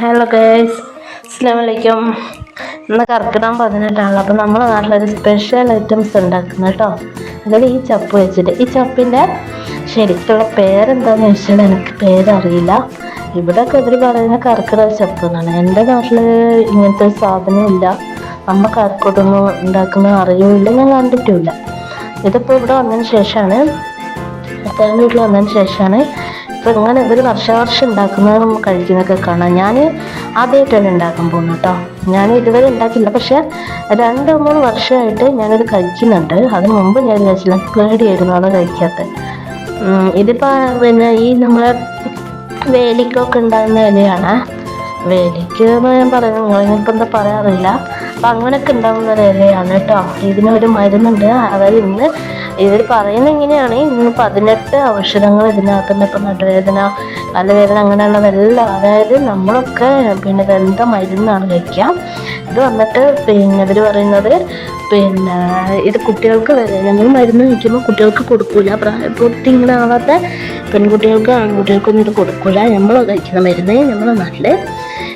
Hello guys അസ്സാം വലൈക്കും ഇന്ന് കർക്കിടകം പതിനെട്ടാണല്ലോ. അപ്പോൾ നമ്മുടെ നാട്ടിലൊരു സ്പെഷ്യൽ ഐറ്റംസ് ഉണ്ടാക്കുന്നത് കേട്ടോ. അതായത് ഈ ചപ്പ് വെച്ചിട്ട്. ഈ ചപ്പിന്റെ ശരിക്കുള്ള പേരെന്താണെന്ന് വെച്ചാൽ എനിക്ക് പേരറിയില്ല. ഇവിടെയൊക്കെ ഇവർ പറയുന്ന കർക്കിടക ചപ്പ് എന്നാണ്. എന്റെ നാട്ടിൽ ഇങ്ങനത്തെ സാധനം ഇല്ല. നമ്മൾ കർക്കിടൊന്നും ഉണ്ടാക്കുന്ന അറിയില്ല ഞാൻ കണ്ടിട്ടുമില്ല ഇതിപ്പോൾ ഇവിടെ വന്നതിന് ശേഷമാണ് ഭർത്താവ് വീട്ടിൽ വന്നതിന് ശേഷമാണ് ഇപ്പം ഇങ്ങനെ ഇവർ വർഷാവർഷം ഉണ്ടാക്കുന്നതും കഴിക്കുന്നതൊക്കെ കാണാം. ഞാൻ ആദ്യമായിട്ടാണ് ഉണ്ടാക്കാൻ പോകുന്നത് കേട്ടോ. ഞാൻ ഇതുവരെ ഉണ്ടാക്കില്ല പക്ഷേ രണ്ട് മൂന്ന് വർഷമായിട്ട് ഞാനത് കഴിക്കുന്നുണ്ട്. അതിന് മുമ്പ് ഞാൻ വിചാരിച്ചില്ല പേടിയായിരുന്നു അത് കഴിക്കാത്ത. ഇതിപ്പോ ഇതിപ്പോൾ പിന്നെ ഈ നമ്മളെ വേലിക്കൊക്കെ ഉണ്ടാകുന്ന ഇലയാണ്. വേലിക്ക് എന്ന് ഞാൻ പറയുന്നത് നിങ്ങളിപ്പോൾ എന്താ പറയാറില്ല അപ്പം അങ്ങനെയൊക്കെ ഉണ്ടാകുന്ന ഒരു ഇലയാണ് കേട്ടോ. ഇതിനൊരു മരുന്നുണ്ട്. അതായത് ഇന്ന് ഇവർ പറയുന്നത് ഇങ്ങനെയാണ്. ഇന്ന് പതിനെട്ട് ഔഷധങ്ങൾ ഇതിനകത്തുനിന്ന് ഇപ്പം നടുവേദന തലവേദന അങ്ങനെയുള്ളതെല്ലാം അതായത് നമ്മളൊക്കെ പിന്നെ ഗന്ധ മരുന്നാണ് കഴിക്കുക. ഇത് വന്നിട്ട് പിന്നെ ഇവർ പറയുന്നത് പിന്നെ ഇത് കുട്ടികൾക്ക് വരെ ഞങ്ങൾ മരുന്ന് കഴിക്കുമ്പോൾ കുട്ടികൾക്ക് കൊടുക്കൂല. പ്രായപൂർത്തി ഇങ്ങനെ ആവാത്ത പെൺകുട്ടികൾക്ക് ആൺകുട്ടികൾക്കൊന്നും ഇത് കൊടുക്കൂല. നമ്മൾ കഴിക്കുന്ന മരുന്ന് നമ്മളെ നാട്ടിൽ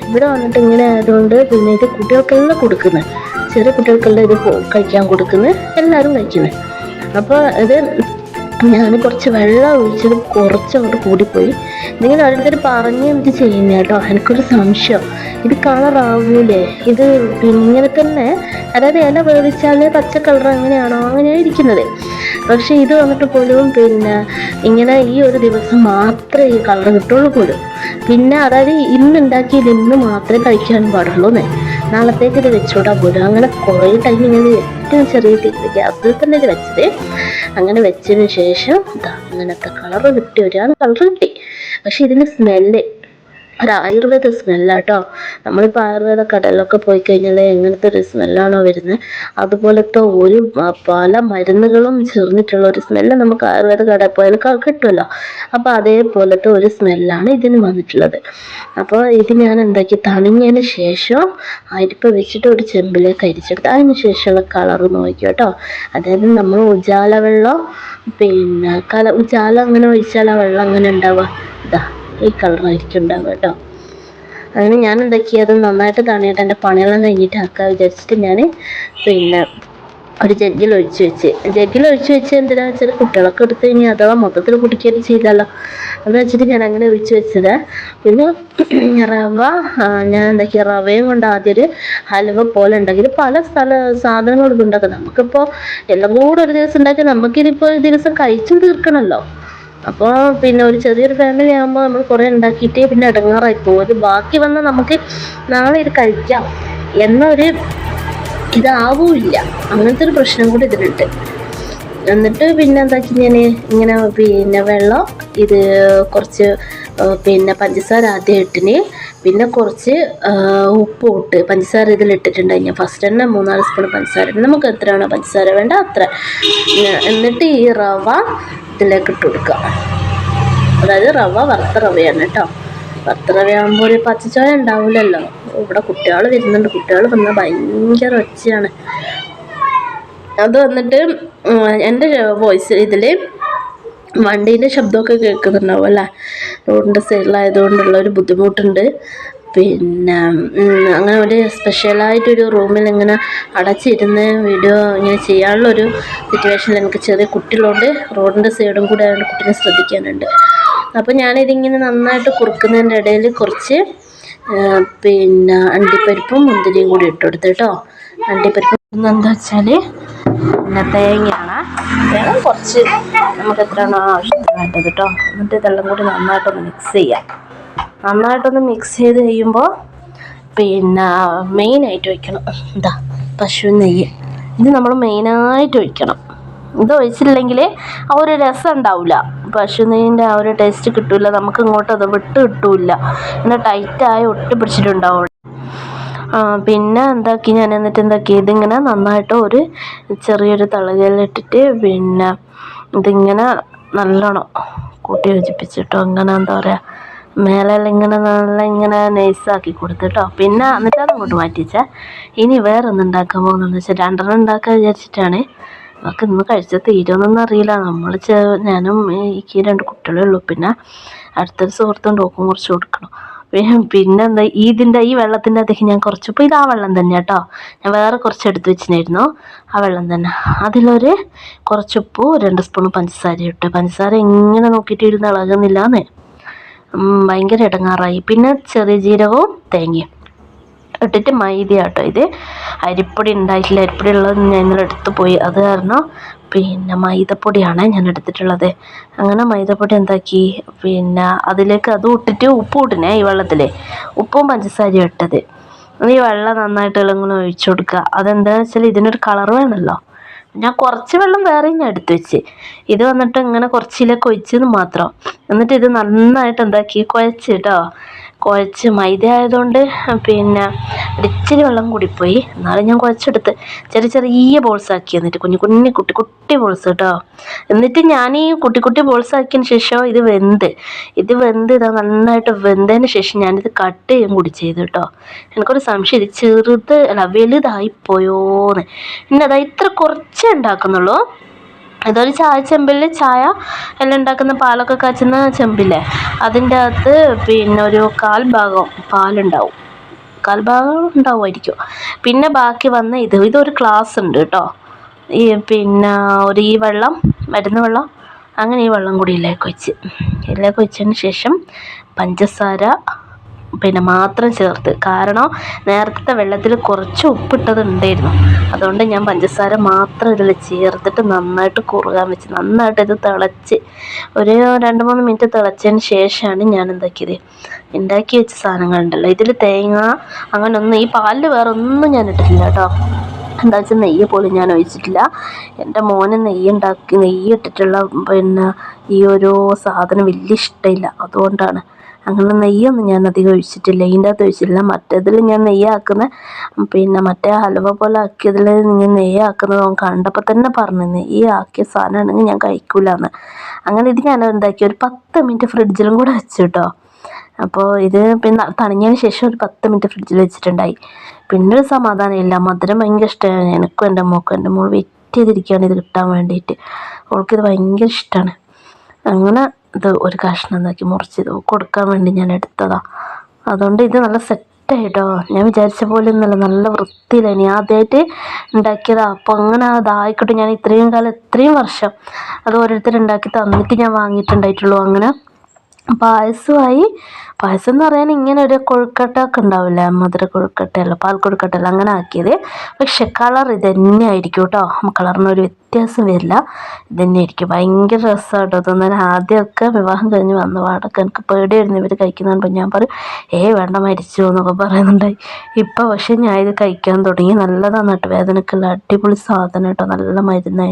ഇവിടെ വന്നിട്ട് ഇങ്ങനെ ആയതുകൊണ്ട് പിന്നെ ഇത് കുട്ടികൾക്കെല്ലാം കൊടുക്കുന്നത്. ചെറിയ കുട്ടികൾക്കെല്ലാം ഇത് കഴിക്കാൻ കൊടുക്കുന്നത്. എല്ലാവരും കഴിക്കുന്നത്. അപ്പോൾ ഇത് ഞാൻ കുറച്ച് വെള്ളം ഒഴിച്ചത് കുറച്ചങ്ങോട്ട് കൂടിപ്പോയി. നിങ്ങൾ ഓരോരുത്തർ പറഞ്ഞ് എന്ത് ചെയ്യുന്ന കേട്ടോ. എനിക്കൊരു സംശയം. ഇത് കളറാവൂലേ? ഇത് ഇങ്ങനെ തന്നെ അതായത് ഇല വേവിച്ചാൽ പച്ച കളർ അങ്ങനെയാണോ? അങ്ങനെയാണ് ഇരിക്കുന്നത്. പക്ഷേ ഇത് വന്നിട്ട് പോലും പിന്നെ ഇങ്ങനെ ഈ ഒരു ദിവസം മാത്രമേ ഈ കളർ കിട്ടുള്ളൂ പോലും. പിന്നെ അതായത് ഇന്ന് ഉണ്ടാക്കിയത് ഇന്ന് മാത്രമേ കഴിക്കാൻ പാടുള്ളൂ എന്നേ നാളത്തേക്ക് ഇത് വെച്ചോടാ പോലും. അങ്ങനെ കുറേ ടൈം ഇങ്ങനെ ഏറ്റവും ചെറിയ ഗ്യാസിൽ തന്നെ ഇത് വെച്ചത്. അങ്ങനെ വെച്ചതിന് ശേഷം അങ്ങനത്തെ കളർ കിട്ടി ഒരാൾ കളർ കിട്ടി. പക്ഷെ ഇതിന് സ്മെല്ല് ഒരു ആയുർവേദ സ്മെല്ലാട്ടോ നമ്മളിപ്പോൾ ആയുർവേദ കടയിലൊക്കെ പോയി കഴിഞ്ഞാൽ എങ്ങനത്തെ ഒരു സ്മെല്ലാണോ വരുന്നത് അതുപോലത്തെ ഒരു പല മരുന്നുകളും ചേർന്നിട്ടുള്ള ഒരു സ്മെല്ല് നമുക്ക് ആയുർവേദ കടയിൽ പോയാൽ കിട്ടുമല്ലോ. അപ്പോൾ അതേപോലത്തെ ഒരു സ്മെല്ലാണ് ഇതിന് വന്നിട്ടുള്ളത്. അപ്പോൾ ഇത് ഞാൻ എന്താക്കി തണിഞ്ഞതിന് ശേഷം അരിപ്പ വെച്ചിട്ട് ഒരു ചെമ്പിലേക്ക് അരിച്ചെടുത്ത് അതിന് ശേഷമുള്ള കളർ നോക്കി കേട്ടോ. അതായത് നമ്മൾ ഉജാല വെള്ളം പിന്നെ കല ഉജാല അങ്ങനെ ഒഴിച്ചാൽ ആ വെള്ളം അങ്ങനെ ഉണ്ടാവുക. ഇതാ ഈ കളറായിരിക്കും ഉണ്ടാവുക കേട്ടോ. അങ്ങനെ ഞാൻ എന്താക്കി അത് നന്നായിട്ട് തണിയിട്ട് എന്റെ പണിയെല്ലാം കഴിഞ്ഞിട്ട് ആക്കാൻ വിചാരിച്ചിട്ട് ഞാൻ പിന്നെ ഒരു ജഗ്ഗിൽ ഒഴിച്ച് വെച്ച്. ജഗ്ഗിൽ ഒഴിച്ച് വെച്ച് എന്തിനാ വെച്ചാൽ കുട്ടികളൊക്കെ എടുത്ത് കഴിഞ്ഞാൽ അഥവാ മൊത്തത്തിൽ കുടിക്കുകയും ചെയ്താലോ. അത് വെച്ചിട്ട് ഞാൻ അങ്ങനെ ഒഴിച്ച് വെച്ചത്. പിന്നെ റവ ഞാൻ എന്താക്കി റവയും കൊണ്ട് ആദ്യം ഒരു ഹലുവ പോലെ ഉണ്ടെങ്കിൽ പല സ്ഥല സാധനങ്ങളൊക്കെ ഉണ്ടാക്കും നമുക്കിപ്പോൾ എല്ലാം കൂടെ ഒരു ദിവസം ഉണ്ടാക്കി നമുക്കിതിപ്പോൾ ദിവസം കഴിച്ചു തീർക്കണമല്ലോ. അപ്പോൾ പിന്നെ ഒരു ചെറിയൊരു ഫാമിലി ആകുമ്പോൾ നമ്മൾ കുറേ ഉണ്ടാക്കിയിട്ട് പിന്നെ ഇടങ്ങാറായി പോകും അത് ബാക്കി വന്നാൽ നമുക്ക് നാളെ ഇത് കഴിക്കാം. എന്നൊരു ഇതാവൂല്ല. അങ്ങനത്തെ ഒരു പ്രശ്നം കൂടി ഇതിലുണ്ട്. എന്നിട്ട് പിന്നെ എന്താക്കി ഞാൻ ഇങ്ങനെ പിന്നെ വെള്ളം ഇത് കുറച്ച് പിന്നെ പഞ്ചസാര ആദ്യം ഇട്ടിന്. പിന്നെ കുറച്ച് ഉപ്പ് ഇട്ട് പഞ്ചസാര ഇതിൽ ഇട്ടിട്ടുണ്ട് ഞാൻ ഫസ്റ്റ് തന്നെ മൂന്നാൽ സ്പൂൺ പഞ്ചസാര നമുക്ക് എത്രയാണോ പഞ്ചസാര വേണ്ട അത്ര. എന്നിട്ട് ഈ റവ ഇതിലേക്ക് ഇട്ട് കൊടുക്കുക. അതായത് റവ വറുത്ത റവയാണ് കേട്ടോ. വറുത്ത റവയാകുമ്പോൾ ഒരു പച്ചച്ചോയ ഉണ്ടാവില്ലല്ലോ ഇവിടെ കുട്ടികൾ വരുന്നുണ്ട്. കുട്ടികൾ വന്നാൽ ഭയങ്കര ഒച്ചയാണ്. അത് വന്നിട്ട് എന്റെ വോയിസ് ഇതിൽ വണ്ടീന്റെ ശബ്ദമൊക്കെ കേൾക്കുന്നുണ്ടാവും അല്ലേ? റോഡിന്റെ സൈഡിലായതുകൊണ്ടുള്ള ഒരു ബുദ്ധിമുട്ടുണ്ട്. പിന്നെ അങ്ങനെ ഒരു സ്പെഷ്യലായിട്ടൊരു റൂമിൽ ഇങ്ങനെ അടച്ചിരുന്ന് വീഡിയോ ഇങ്ങനെ ചെയ്യാനുള്ളൊരു സിറ്റുവേഷനിൽ എനിക്ക് ചെറിയ കുട്ടികളുണ്ട്. റോഡിന്റെ സൈഡും കൂടെ ആയതുകൊണ്ട് കുട്ടീനെ ശ്രദ്ധിക്കാനുണ്ട്. അപ്പോൾ ഞാനിതിങ്ങനെ നന്നായിട്ട് കുറുക്കുന്നതിന്റെ ഇടയിൽ കുറച്ച് പിന്നെ അണ്ടിപ്പരിപ്പും മുന്തിരിയും കൂടി ഇട്ടുകൊടുത്ത് കേട്ടോ. അണ്ടിപ്പരിപ്പ് എന്താ വെച്ചാൽ പിന്നെ തേങ്ങയാണ്. തേങ്ങ കുറച്ച് നമുക്ക് എത്രയാണോ ആവശ്യം വേണ്ടത് കേട്ടോ. എന്നിട്ട് ഇതെല്ലാം കൂടി നന്നായിട്ടൊന്ന് മിക്സ് ചെയ്യാം. നന്നായിട്ടൊന്ന് മിക്സ് ചെയ്ത് കഴിയുമ്പോൾ പിന്നെ മെയിനായിട്ട് ഒഴിക്കണം. എന്താ പശു നെയ്യ്. ഇത് നമ്മൾ മെയിനായിട്ട് ഒഴിക്കണം. ഇത് ഒഴിച്ചില്ലെങ്കിൽ ആ ഒരു രസം ഉണ്ടാവില്ല പശു നെയ്യിന്റെ ആ ഒരു ടേസ്റ്റ് കിട്ടില്ല നമുക്ക് ഇങ്ങോട്ട് അത് വിട്ട് കിട്ടില്ല പിന്നെ ടൈറ്റായി ഒട്ടി പിടിച്ചിട്ടുണ്ടാവും ആ, പിന്നെ എന്താക്കി? ഞാൻ എന്നിട്ട് എന്താക്കി? ഇതിങ്ങനെ നന്നായിട്ട് ഒരു ചെറിയൊരു തളകയിലിട്ടിട്ട് പിന്നെ ഇതിങ്ങനെ നല്ലോണം കൂട്ടി യോജിപ്പിച്ചിട്ടോ. അങ്ങനെ എന്താ പറയുക മേലെല്ലാം ഇങ്ങനെ നല്ല ഇങ്ങനെ നൈസാക്കി കൊടുത്തിട്ടോ. പിന്നെ എന്നിട്ട് അതങ്ങോട്ട് മാറ്റിച്ചാൽ മാറ്റിച്ചേ ഇനി വേറെ ഉണ്ടാക്കാൻ പോകുന്നതെന്ന് വെച്ചാൽ രണ്ടെണ്ണം ഉണ്ടാക്കാൻ വിചാരിച്ചിട്ടാണ്. നമുക്ക് ഇന്ന് കഴിച്ച തീരുമെന്നൊന്നും അറിയില്ല. നമ്മൾ ഞാനും എനിക്ക് രണ്ട് കുട്ടികളേ ഉള്ളൂ. പിന്നെ അടുത്തൊരു സുഹൃത്തുണ്ട് ഓക്കും കുറച്ച് കൊടുക്കണം. പിന്നെ എന്താ ഇതിന്റെ ഈ വെള്ളത്തിന്റെ അകത്തേക്ക് ഞാൻ കുറച്ച് ഇപ്പോൾ ഇത് ആ വെള്ളം തന്നെ കേട്ടോ. ഞാൻ വേറെ കുറച്ച് എടുത്ത് വെച്ചിട്ടുണ്ടായിരുന്നു ആ വെള്ളം തന്നെ. അതിലൊരു കുറച്ച് ഉപ്പ് രണ്ട് സ്പൂൺ പഞ്ചസാര ഇട്ട്. പഞ്ചസാര എങ്ങനെ നോക്കിയിട്ട് ഇരുന്ന് ഇളകുന്നില്ലാന്ന്. ഭയങ്കര ഇടങ്ങാറായി. പിന്നെ ചെറിയ ജീരകവും തേങ്ങയും. ഇട്ടിട്ട് മൈദ കേട്ടോ ഇത്. അരിപ്പൊടി ഉണ്ടായിട്ടില്ല. അരിപ്പൊടി ഉള്ളത് ഞാൻ ഇന്നലെ എടുത്ത് പോയി. അത് കാരണം പിന്നെ മൈദപ്പൊടിയാണ് ഞാൻ എടുത്തിട്ടുള്ളത്. അങ്ങനെ മൈദപ്പൊടി എന്താക്കി? പിന്നെ അതിലേക്ക് അത് ഇട്ടിട്ട് ഉപ്പ് ഇട്ടിനെ ഈ വെള്ളത്തിൽ ഉപ്പും പഞ്ചസാരയും ഇട്ടത്. ഈ വെള്ളം നന്നായിട്ട് ഇളങ്ങനെ ഒഴിച്ചു കൊടുക്കുക. അതെന്താണെന്ന് വെച്ചാൽ ഇതിനൊരു കളർ വേണമല്ലോ ഞാൻ കുറച്ച് വെള്ളം വേറെയും ഞാൻ എടുത്തു വെച്ച്. ഇത് വന്നിട്ട് ഇങ്ങനെ കുറച്ചിലൊക്കെ ഒഴിച്ചെന്ന് മാത്രം. എന്നിട്ട് ഇത് നന്നായിട്ട് എന്താക്കി? കുഴച്ചിട്ടോ കുഴച്ച് മൈദ ആയതുകൊണ്ട് പിന്നെ ഇച്ചിരി വെള്ളം കൂടിപ്പോയി എന്നാലും ഞാൻ കുഴച്ചെടുത്ത് ചെറിയ ചെറിയ ബോൾസ് ആക്കി എന്നിട്ട് കുഞ്ഞു കുഞ്ഞു കുട്ടി കുട്ടി ബോൾസ് കേട്ടോ. എന്നിട്ട് ഞാൻ ഈ കുട്ടി കുട്ടി ബോൾസ് ആക്കിയതിന് ശേഷം ഇത് വെന്ത്. ഇത് വെന്ത് ഇതാ നന്നായിട്ട് വെന്തതിന് ശേഷം ഞാനിത് കട്ട് ചെയ്യും കൂടി ചെയ്തു കേട്ടോ. എനിക്കൊരു സംശയം ഇത് ചെറുത് അല്ല വലുതായിപ്പോയോന്ന് പിന്നെ അതാ ഇത്ര കുറച്ചേ ഉണ്ടാക്കുന്നുള്ളൂ. ഇതൊരു ചായ ചെമ്പിൽ ചായ എല്ലാം ഉണ്ടാക്കുന്ന പാലൊക്കെ കാച്ചുന്ന ചെമ്പില്ലേ? അതിന്റെ അകത്ത് പിന്നെ ഒരു കാൽ ഭാഗം പാലുണ്ടാവും. കാൽ ഭാഗം ഉണ്ടാവുമായിരിക്കും. പിന്നെ ബാക്കി വന്ന ഇത് ഇതൊരു ഗ്ലാസ് ഉണ്ട് കേട്ടോ. ഈ പിന്നെ ഒരു ഈ വെള്ളം മരുന്ന് വെള്ളം അങ്ങനെ ഈ വെള്ളം കൂടി ഇതിലേക്ക് വെച്ച് ഇതിലേക്ക് വെച്ചതിന് ശേഷം പഞ്ചസാര പിന്നെ മാത്രം ചേർത്ത്. കാരണം നേരത്തെ വെള്ളത്തിൽ കുറച്ച് ഉപ്പിട്ടത് ഉണ്ടായിരുന്നു. അതുകൊണ്ട് ഞാൻ പഞ്ചസാര മാത്രം ഇതിൽ ചേർത്തിട്ട് നന്നായിട്ട് കുറുകാൻ വെച്ച് നന്നായിട്ട് ഇത് തിളച്ച് ഒരു രണ്ട് മൂന്ന് മിനിറ്റ് തിളച്ചതിന് ശേഷമാണ് ഞാൻ എന്താക്കിയത്? ഉണ്ടാക്കി വെച്ച സാധനങ്ങളുണ്ടല്ലോ ഇതിൽ തേങ്ങ അങ്ങനെ ഒന്നും ഈ പാലിൽ വേറെ ഒന്നും ഞാൻ ഇട്ടിട്ടില്ല കേട്ടോ. എന്താ വെച്ചാൽ നെയ്യ് പോലും ഞാൻ ഒഴിച്ചിട്ടില്ല. എന്റെ മോന് നെയ്യ് ഉണ്ടാക്കി നെയ്യ് ഇട്ടിട്ടുള്ള പിന്നെ ഈ ഒരു സാധനം വലിയ ഇഷ്ടമില്ല അതുകൊണ്ടാണ് അങ്ങനെ നെയ്യൊന്നും ഞാൻ അധികം ഒഴിച്ചിട്ടില്ല. ഇതിന്റെ അകത്ത് ഒഴിച്ചിട്ടില്ല. മറ്റേതിൽ ഞാൻ നെയ്യാക്കുന്ന പിന്നെ മറ്റേ ഹലുവ പോലെ ആക്കിയതിൽ ഞാൻ നെയ്യാക്കുന്നത് അവൻ കണ്ടപ്പോൾ തന്നെ പറഞ്ഞു നെയ്യ് ആക്കിയ സാധനമാണെങ്കിൽ ഞാൻ കഴിക്കൂലെന്ന്. അങ്ങനെ ഇത് ഞാൻ എന്താക്കി ഒരു പത്ത് മിനിറ്റ് ഫ്രിഡ്ജിലും കൂടെ വെച്ചു കേട്ടോ അപ്പോൾ ഇത് പിന്നെ തണിഞ്ഞതിന് ശേഷം ഒരു പത്ത് മിനിറ്റ് ഫ്രിഡ്ജിൽ വെച്ചിട്ടുണ്ടായി. പിന്നെ ഒരു സമാധാനമില്ല മധുരം ഭയങ്കര ഇഷ്ടമാണ്. എനിക്കും എന്റെ മോക്കും എന്റെ മോൾ വെയിറ്റ് ചെയ്തിരിക്കുകയാണ് ഇത് കിട്ടാൻ വേണ്ടിയിട്ട്. അവൾക്കിത് ഭയങ്കര ഇഷ്ടമാണ്. അങ്ങനെ ഇത് ഒരു കഷ്ണം നോക്കി മുറിച്ച് കൊടുക്കാൻ വേണ്ടി ഞാൻ എടുത്തതാണ് അതുകൊണ്ട് ഇത് നല്ല സെറ്റായിട്ടോ ഞാൻ വിചാരിച്ച പോലെ ഒന്നുമല്ല നല്ല വൃത്തിയിലാണ് ഞാൻ ആദ്യമായിട്ട് ഉണ്ടാക്കിയതാണ് അപ്പോൾ അങ്ങനെ അതായിക്കോട്ടെ ഞാൻ ഇത്രയും കാലം ഇത്രയും വർഷം അത് ഓരോരുത്തർ ഉണ്ടാക്കി തന്നിട്ട് ഞാൻ വാങ്ങിയിട്ടുണ്ടായിട്ടുള്ളൂ. അങ്ങനെ പായസമായി. പായസം എന്ന് പറയാൻ ഇങ്ങനെ ഒരു കൊഴുക്കട്ട ഒക്കെ ഉണ്ടാവില്ലേ? മധുര കൊഴുക്കട്ടയല്ല? പാൽ കൊഴുക്കട്ടയല്ല? അങ്ങനെ ആക്കിയത്. പക്ഷെ കളർ ഇത് തന്നെ ആയിരിക്കും കേട്ടോ കളറിനൊരു വ്യത്യാസം വരില്ല. ഇത് തന്നെ ആയിരിക്കും ഭയങ്കര രസമാണ് കേട്ടോ തോന്നാൻ ആദ്യമൊക്കെ വിവാഹം കഴിഞ്ഞ് വന്ന പാടൊക്കെ എനിക്ക് പേടിയായിരുന്നു. ഇവർ കഴിക്കുന്നതാണ് ഞാൻ പറയും ഏ വേണ്ട മരിച്ചു എന്നൊക്കെ പറയുന്നുണ്ടായി. ഇപ്പോൾ പക്ഷേ ഞാൻ ഇത് കഴിക്കാൻ തുടങ്ങി. നല്ലതാണ് കേട്ടോ വേദനക്കുള്ള അടിപൊളി സാധനം കേട്ടോ നല്ല മരുന്നായി